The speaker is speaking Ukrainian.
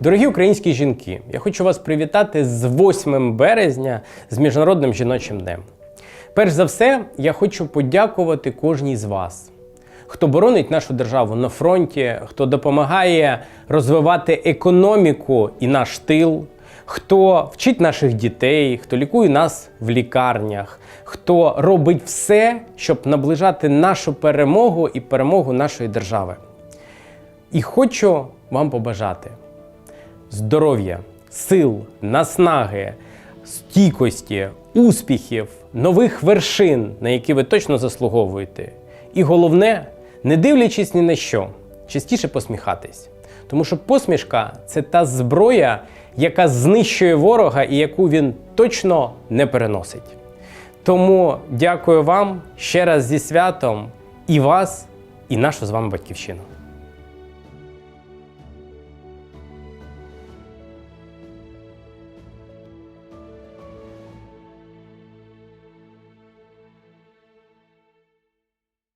Дорогі українські жінки, я хочу вас привітати з 8 березня з Міжнародним жіночим днем. Перш за все, я хочу подякувати кожній з вас, хто боронить нашу державу на фронті, хто допомагає розвивати економіку і наш тил, хто вчить наших дітей, хто лікує нас в лікарнях, хто робить все, щоб наближати нашу перемогу і перемогу нашої держави. І хочу вам побажати здоров'я, сил, наснаги, стійкості, успіхів, нових вершин, на які ви точно заслуговуєте. І головне, не дивлячись ні на що, частіше посміхатись. Тому що посмішка це та зброя, яка знищує ворога і яку він точно не переносить. Тому дякую вам ще раз зі святом і вас, і нашу з вами батьківщину.